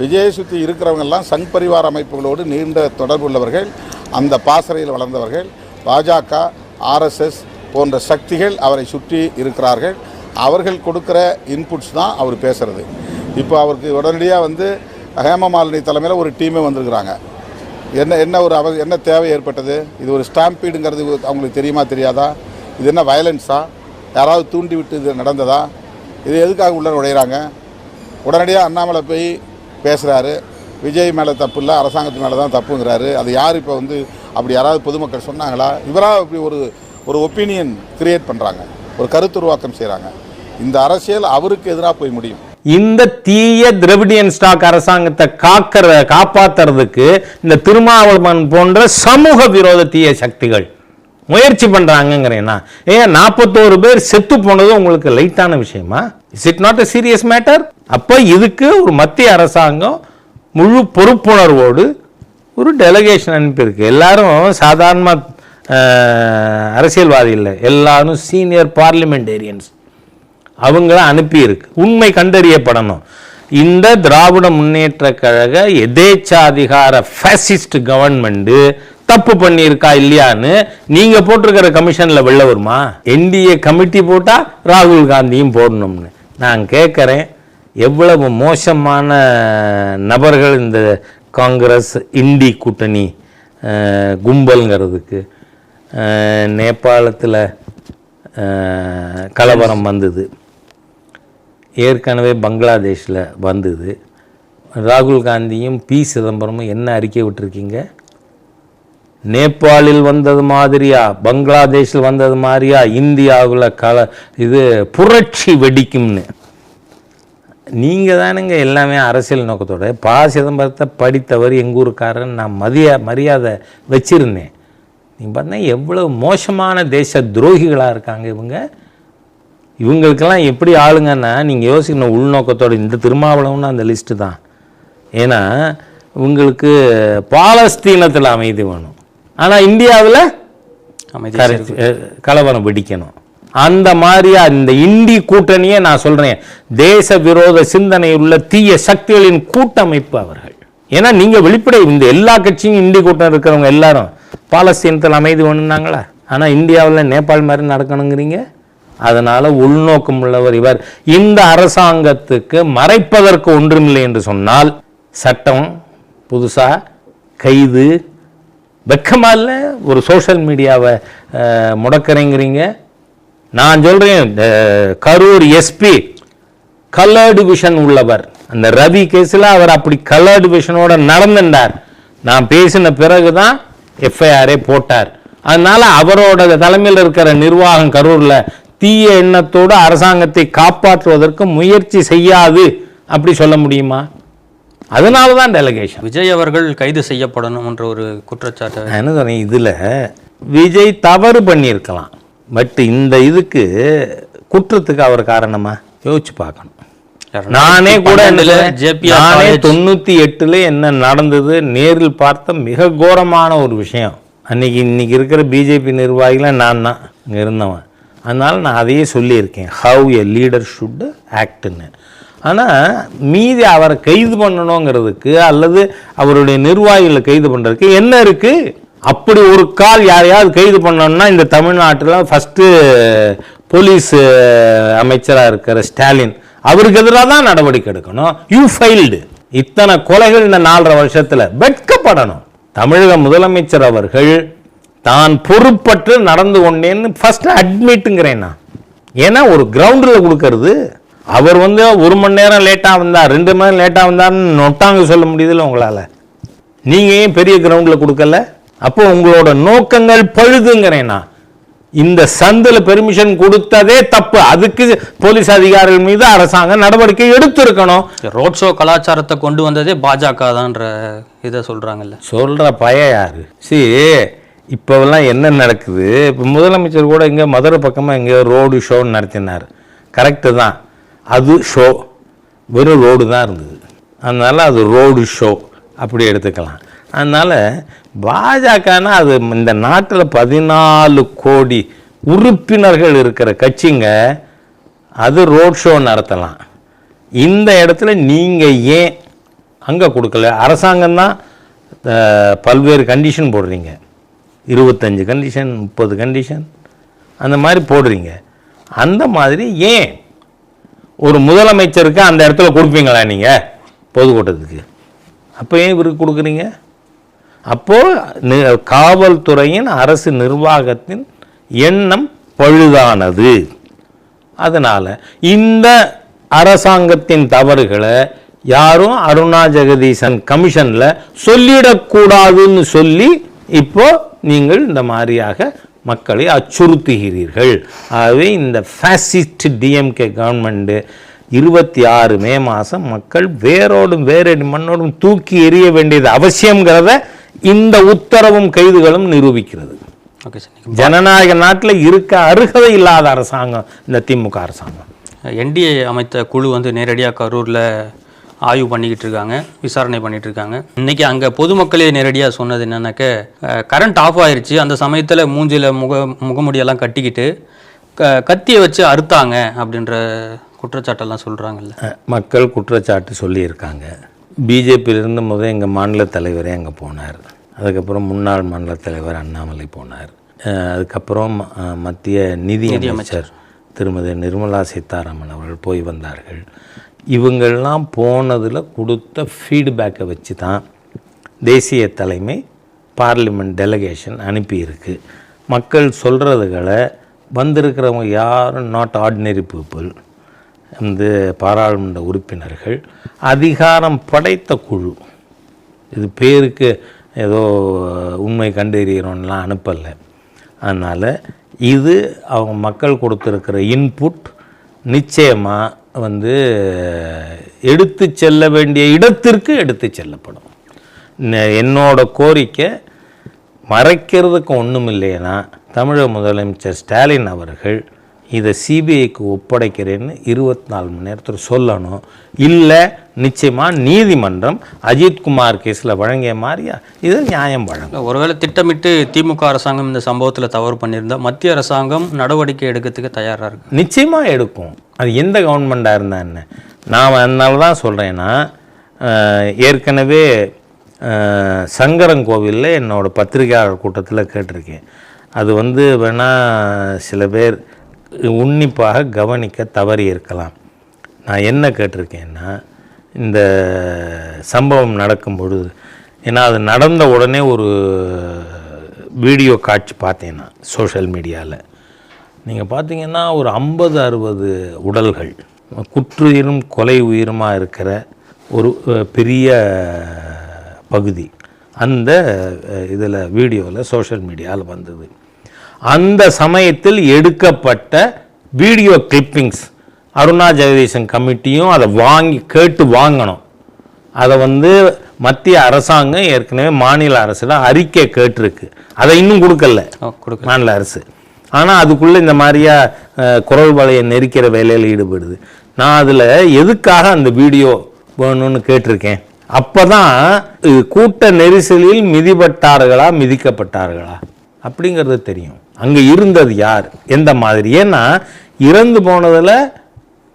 விஜயை சுற்றி இருக்கிறவங்கெல்லாம் சங் பரிவார அமைப்புகளோடு நீண்ட தொடர்பு உள்ளவர்கள் அந்த பாசறையில் வளர்ந்தவர்கள் பாஜக ஆர்எஸ்எஸ் போன்ற சக்திகள் அவரை சுற்றி இருக்கிறார்கள். அவர்கள் கொடுக்குற இன்புட்ஸ் தான் அவர் பேசுகிறது இப்போ அவருக்கு உடனடியாக வந்து ஹேமமாலினி தலைமையில் ஒரு டீமே வந்திருக்கிறாங்க. என்ன என்ன ஒரு அவ என்ன தேவை ஏற்பட்டது? இது ஒரு ஸ்டாம்பீடுங்கிறது அவங்களுக்கு தெரியுமா தெரியாதா? இது என்ன வயலன்ஸா யாராவது தூண்டி விட்டு இது நடந்ததா? இது எதுக்காக உள்ளே நுழையிறாங்க? உடனடியாக அண்ணாமலை போய் பேசுகிறாரு விஜய் மேலே தப்பு இல்லை அரசாங்கத்து மேலே தான் தப்புங்கிறாரு. அது யார் இப்போ வந்து அப்படி யாராவது பொதுமக்கள் சொன்னாங்களா? இவராக இப்படி ஒரு ஒரு ஒப்பீனியன் கிரியேட் பண்ணுறாங்க ஒரு கருத்துருவாக்கம் செய்கிறாங்க இந்த அரசியல் அவருக்கு எதிராக போய் முடியும். இந்த தீய திரவிடியன் ஸ்டாக் அரசாங்கத்தை காக்கிற காப்பாத்துறதுக்கு இந்த திருமாவளவன் போன்ற சமூக விரோத தீய சக்திகள் முயற்சி பண்ணுறாங்கங்கிறேன்னா ஏன் நாற்பத்தோரு பேர் செத்து போனது உங்களுக்கு லைட்டான விஷயமா? Is it not a serious matter அப்போ இதுக்கு ஒரு மத்திய அரசாங்கம் முழு பொறுப்புணர்வோடு ஒரு டெலகேஷன் அனுப்பியிருக்கு. எல்லாரும் சாதாரண அரசியல்வாதி இல்லை. எல்லாரும் சீனியர் பார்லிமெண்டேரியன்ஸ் அவங்கள அனுப்பியிருக்கு. உண்மை கண்டறியப்படணும். இந்த திராவிட முன்னேற்ற கழக எதேச்சாதிகார ஃபேசிஸ்ட் கவர்மெண்ட்டு தப்பு பண்ணியிருக்கா இல்லையான்னு நீங்கள் போட்டிருக்கிற கமிஷனில் வெளில வருமா? என்டிஏ கமிட்டி போட்டால் ராகுல் காந்தியும் போடணும்னு. நான் கேட்குறேன் எவ்வளவு மோசமான நபர்கள் இந்த காங்கிரஸ் இந்தி கூட்டணி கும்பல்ங்கிறதுக்கு நேபாளத்தில் கலவரம் வந்தது. ஏற்கனவே பங்களாதேஷில் வந்தது. ராகுல் காந்தியும் பி சிதம்பரமும் என்ன அறிக்கை விட்டுருக்கீங்க? நேபாளில் வந்தது மாதிரியா? பங்களாதேஷில் வந்தது மாதிரியா? இந்தியாவில் கல இது புரட்சி வெடிக்கும்னு. நீங்கள் தானுங்க எல்லாமே அரசியல் நோக்கத்தோட. பா. சிதம்பரத்தை படித்தவர் எங்கள் ஊருக்காரன் நான் மதிய மரியாதை வச்சிருந்தேன். நீங்கள் பார்த்தீங்கன்னா எவ்வளோ மோசமான தேச துரோகிகளாக இருக்காங்க இவங்க. இவங்களுக்கெல்லாம் எப்படி ஆளுங்கன்னா நீங்கள் யோசிக்கணும் உள்நோக்கத்தோட. இந்த திருமாவளவன் அந்த லிஸ்ட்டு தான். ஏன்னா உங்களுக்கு பாலஸ்தீனத்தில் அமைதி வேணும். ஆனால் இந்தியாவில் கலவரம் வெடிக்கணும். அந்த மாதிரியா இந்த இந்தி கூட்டணியே நான் சொல்றேன் தேச விரோத சிந்தனை உள்ள தீய சக்திகளின் கூட்டமைப்பு அவர்கள். ஏன்னா நீங்க வெளிப்படை இந்த எல்லா கட்சியும் இந்தி கூட்டம் இருக்கிறவங்க எல்லாரும் பாலஸ்தீனத்தில் அமைதி வேணும்னாங்களா? ஆனா இந்தியாவில் நேபாள் மாதிரி நடக்கணுங்கிறீங்க? அதனால உள்நோக்கம் உள்ளவர் இவர். இந்த அரசாங்கத்துக்கு மறைப்பதற்கு ஒன்றுமில்லை என்று சொன்னால் சட்டம் புதுசா கைது வெக்கமாக இல்லை ஒரு சோஷியல் மீடியாவை முடக்கிறேங்கிறீங்க. நான் சொல்கிறேன் கரூர் எஸ்பி கலர்டு விஷன் உள்ளவர். அந்த ரவி கேஸில் அவர் அப்படி கலர்டு விஷனோட நடந்துட்டார். நான் பேசின பிறகு தான் எஃப்ஐஆரே போட்டார். அதனால் அவரோட தலைமையில் இருக்கிற நிர்வாகம் கரூரில் தீய எண்ணத்தோடு அரசாங்கத்தை காப்பாற்றுவதற்கு முயற்சி செய்யாது. அப்படி சொல்ல முடியுமா? அதனால தான் டெலிகேஷன் விஜய் அவர்கள் கைது செய்யப்படணும் என்ற ஒரு குற்றச்சாட்டு. நான் என்ன சொன்னேன் இதில் விஜய் தவறு பண்ணியிருக்கலாம். பட் இந்த இதுக்கு குற்றத்துக்கு அவர் காரணமா? யோசிச்சு பார்க்கணும். நானே கூட நானே. தொண்ணூத்தி எட்டுல என்ன நடந்தது நேரில் பார்த்த மிக கோரமான ஒரு விஷயம். அன்னைக்கு இன்னைக்கு இருக்கிற பிஜேபி நிர்வாகிகளை நான் தான் இங்கே இருந்தவன். அதனால நான் அதையே சொல்லியிருக்கேன். ஹவ் எ லீடர் ஷுட் ஆக்ட்னு ஆனால் மீதி அவரை கைது பண்ணணுங்கிறதுக்கு அல்லது அவருடைய நிர்வாகிகளை கைது பண்ணுறதுக்கு என்ன இருக்குது அப்படி ஒரு கால் யாரையாவது கைது பண்ணணும்னா இந்த தமிழ்நாட்டில் ஃபஸ்ட்டு போலீஸ் அமைச்சராக இருக்கிற ஸ்டாலின் அவருக்கு எதிராக தான் நடவடிக்கை எடுக்கணும். யூ ஃபைல்டு இத்தனை கொலைகள் இந்த நாலரை வருஷத்தில் வெட்கப்படணும். தமிழக முதலமைச்சர் அவர்கள் தான் பொறுப்பற்று நடந்து கொண்டேன்னு ஃபஸ்ட்டு அட்மிட்டுங்கிறேன் நான். ஏன்னா ஒரு கிரவுண்டில் கொடுக்கறது அவர் வந்து ஒரு மணி நேரம் லேட்டாக வந்தார் ரெண்டு மணி நேரம் லேட்டாக வந்தார்னு நொட்டாங்க சொல்ல முடியுதுல்ல உங்களால்? நீங்கள் ஏன் பெரிய கிரவுண்டில் கொடுக்கல? அப்போ உங்களோட நோக்கங்கள் பழுதுங்கிறேன் நான். இந்த சந்தில் பெர்மிஷன் கொடுத்ததே தப்பு. அதுக்கு போலீஸ் அதிகாரிகள் மீது அரசாங்கம் நடவடிக்கை எடுத்திருக்கணும். ரோட் ஷோ கலாச்சாரத்தை கொண்டு வந்ததே பாஜக தான்ற இதை சொல்றாங்கல்ல. சொல்கிற பய யாரு? சி இப்போவெல்லாம் என்ன நடக்குது? இப்போ முதலமைச்சர் கூட இங்கே மதுரை பக்கமாக இங்கே ரோடு ஷோன்னு நடத்தினார். கரெக்டு தான். அது ஷோ வெறும் ரோடு தான் இருந்தது. அதனால் அது ரோடு ஷோ அப்படி எடுத்துக்கலாம். அதனால் பாஜகனா அது இந்த நாட்டில் பதினாலு கோடி உறுப்பினர்கள் இருக்கிற கட்சிங்க அது ரோட் ஷோ நடத்தலாம். இந்த இடத்துல நீங்கள் ஏன் அங்கே கொடுக்கல? அரசாங்கம் தான் பல்வேறு கண்டிஷன் போடுறீங்க. இருபத்தஞ்சு கண்டிஷன் முப்பது கண்டிஷன் அந்த மாதிரி போடுறீங்க. அந்த மாதிரி ஏன் ஒரு முதலமைச்சருக்கு அந்த இடத்துல கொடுப்பீங்களா நீங்கள் பொதுக்கூட்டத்துக்கு. அப்போ ஏன் இவருக்கு கொடுக்குறீங்க? அப்போது காவல்துறையின் அரசு நிர்வாகத்தின் எண்ணம் பழுதானது. அதனால் இந்த அரசாங்கத்தின் தவறுகளை யாரும் அருணா ஜெகதீசன் கமிஷனில் சொல்லிடக்கூடாதுன்னு சொல்லி இப்போ நீங்கள் இந்த மாதிரியாக மக்களை அச்சுறுத்துகிறீர்கள். ஆகவே இந்த ஃபேசிஸ்ட் டிஎம்கே கவர்மெண்ட்டு இருபத்தி ஆறு மே மாதம் மக்கள் வேரோடும் வேரடி மண்ணோடும் தூக்கி எறிய வேண்டியது அவசியங்கிறத இந்த உத்தரவும் கைதுகளும் நிரூபிக்கிறது. ஜனநாயக நாட்டில் இருக்க அருகதை இல்லாத அரசாங்கம் இந்த திமுக அரசாங்கம். என்டிஏ அமைத்த குழு வந்து நேரடியாக கரூரில் ஆய்வு பண்ணிக்கிட்டு இருக்காங்க விசாரணை பண்ணிட்டு இருக்காங்க இன்னைக்கு அங்கே பொதுமக்களே நேரடியாக சொன்னது என்னன்னாக்க கரண்ட் ஆஃப் ஆயிருச்சு. அந்த சமயத்தில் மூஞ்சில முக முகமுடியெல்லாம் கட்டிக்கிட்டு க கத்தியை வச்சு அறுத்தாங்க அப்படின்ற குற்றச்சாட்டெல்லாம் சொல்கிறாங்கல்ல மக்கள் குற்றச்சாட்டு சொல்லியிருக்காங்க. பிஜேபியிலிருந்து முதல் எங்கள் மாநில தலைவரே அங்கே போனார். அதுக்கப்புறம் முன்னாள் மாநில தலைவர் அண்ணாமலை போனார். அதுக்கப்புறம் மத்திய நிதி அமைச்சர். திருமதி நிர்மலா சீதாராமன் அவர்கள் போய் வந்தார்கள். இவங்கெல்லாம் போனதில் கொடுத்த ஃபீட்பேக்கை வச்சு தான் தேசிய தலைமை பார்லிமெண்ட் டெலகேஷன் அனுப்பியிருக்கு. மக்கள் சொல்கிறதுகளை வந்திருக்கிறவங்க யாரும் நாட் ஆர்டினரி பீப்புள் வந்து பாராளுமன்ற உறுப்பினர்கள். அதிகாரம் படைத்த குழு. இது பேருக்கு ஏதோ உண்மை கண்டறிகிறோம்லாம் அனுப்பலை. அதனால் இது அவங்க மக்கள் கொடுத்துருக்கிற இன்புட் நிச்சயமாக வந்து எடுத்து செல்ல வேண்டிய இடத்திற்கு எடுத்து செல்லப்படும். ந- என்னோட கோரிக்கை மறைக்கிறதுக்கு ஒன்றும் இல்லைன்னா தமிழக முதலமைச்சர் ஸ்டாலின் அவர்கள் இதை சிபிஐக்கு ஒப்படைக்கிறேன்னு இருபத்தி நாலு மணி நேரத்தில் சொல்லணும். இல்லை நிச்சயமாக நீதிமன்றம் அஜித்குமார் கேஸில் வழங்கிய மாதிரியா? இது நியாயம் வழங்கும். இல்ல, ஒருவேளை திட்டமிட்டு திமுக அரசாங்கம் இந்த சம்பவத்தில் தவறு பண்ணியிருந்தா மத்திய அரசாங்கம் நடவடிக்கை எடுக்கிறதுக்கு தயாராக இருக்கு. நிச்சயமாக எடுக்கும். அது எந்த கவர்மெண்ட்டாக இருந்தா என்ன? நான் அதனால தான் சொல்கிறேன்னா ஏற்கனவே சங்கரன் என்னோட பத்திரிகையாளர் கூட்டத்தில் கேட்டிருக்கேன். அது வந்து வேணால் சில பேர் உன்னிப்பாக கவனிக்க தவறி இருக்கலாம். நான் என்ன கேட்டிருக்கேன்னா இந்த சம்பவம் நடக்கும் பொழுது ஏன்னா அது நடந்த உடனே ஒரு வீடியோ காட்சி பார்த்தேன் நான் சோஷியல் மீடியாவில் நீங்கள் பார்த்தீங்கன்னா ஒரு ஐம்பது அறுபது உடல்கள் குற்றுயிரும் கொலை உயிருமாக இருக்கிற ஒரு பெரிய பகுதி அந்த இதில் வீடியோவில் சோஷியல் மீடியாவில் வந்தது. அந்த சமயத்தில் எடுக்கப்பட்ட வீடியோ கிளிப்பிங்ஸ் அருணா ஜெகதீசன் கமிட்டியும் அதை வாங்கி கேட்டு வாங்கணும். அதை வந்து மத்திய அரசாங்கம் ஏற்கனவே மாநில அரசிடம் அறிக்கை கேட்டிருக்கு. அதை இன்னும் கொடுக்கல. மாநில அரசு. ஆனால் அதுக்குள்ளே இந்த மாதிரியா குரல் வலையை நெரிக்கிற வேலையில் ஈடுபடுது. நான் அதில் எதுக்காக அந்த வீடியோ வேணும்னு கேட்டிருக்கேன்? அப்போ தான் கூட்ட நெரிசலில் மிதிப்பட்டார்களா மிதிக்கப்பட்டார்களா? அப்படிங்கிறது தெரியும். அங்கே இருந்தது யார்? எந்த மாதிரி? ஏன்னா இறந்து போனதில்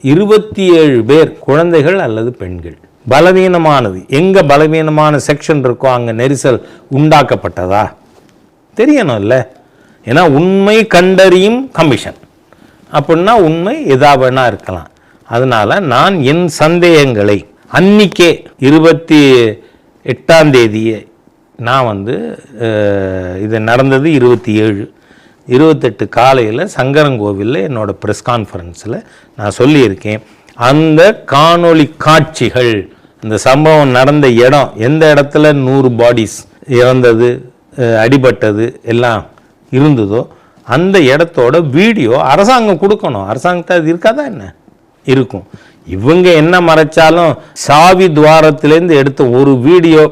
இருபத்தி ஏழு பேர் குழந்தைகள் அல்லது பெண்கள். பலவீனமானது. எங்கே பலவீனமான செக்ஷன் இருக்கோ அங்கே நெரிசல் உண்டாக்கப்பட்டதா? தெரியணும் இல்லை ஏன்னா உண்மை கண்டறியும் கமிஷன் அப்படின்னா உண்மை எதாவதுனா இருக்கலாம். அதனால் நான் என் சந்தேகங்களை அன்னிக்கே இருபத்தி எட்டாம் தேதியே நான் வந்து இது நடந்தது இருபத்தி ஏழு இருபத்தெட்டு காலையில் சங்கரங்கோவிலில் என்னோட ப்ரெஸ் கான்ஃபரன்ஸில் நான் சொல்லியிருக்கேன். அந்த காணொளி காட்சிகள் அந்த சம்பவம் நடந்த இடம் எந்த இடத்துல நூறு பாடிஸ் இறந்தது அடிபட்டது எல்லாம் இருந்ததோ அந்த இடத்தோட வீடியோ அரசாங்கம் கொடுக்கணும். அரசாங்கத்தை அது இருக்காதா என்ன? இருக்கும். இவங்க என்ன மறைச்சாலும் சாவி துவாரத்திலேருந்து எடுத்த ஒரு வீடியோ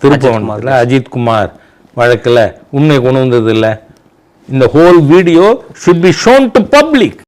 திருப்பவனத்தில் அஜித்குமார் வழக்கில் உண்மை கொண்டு வந்தது இல்லை இந்த whole video should be shown to public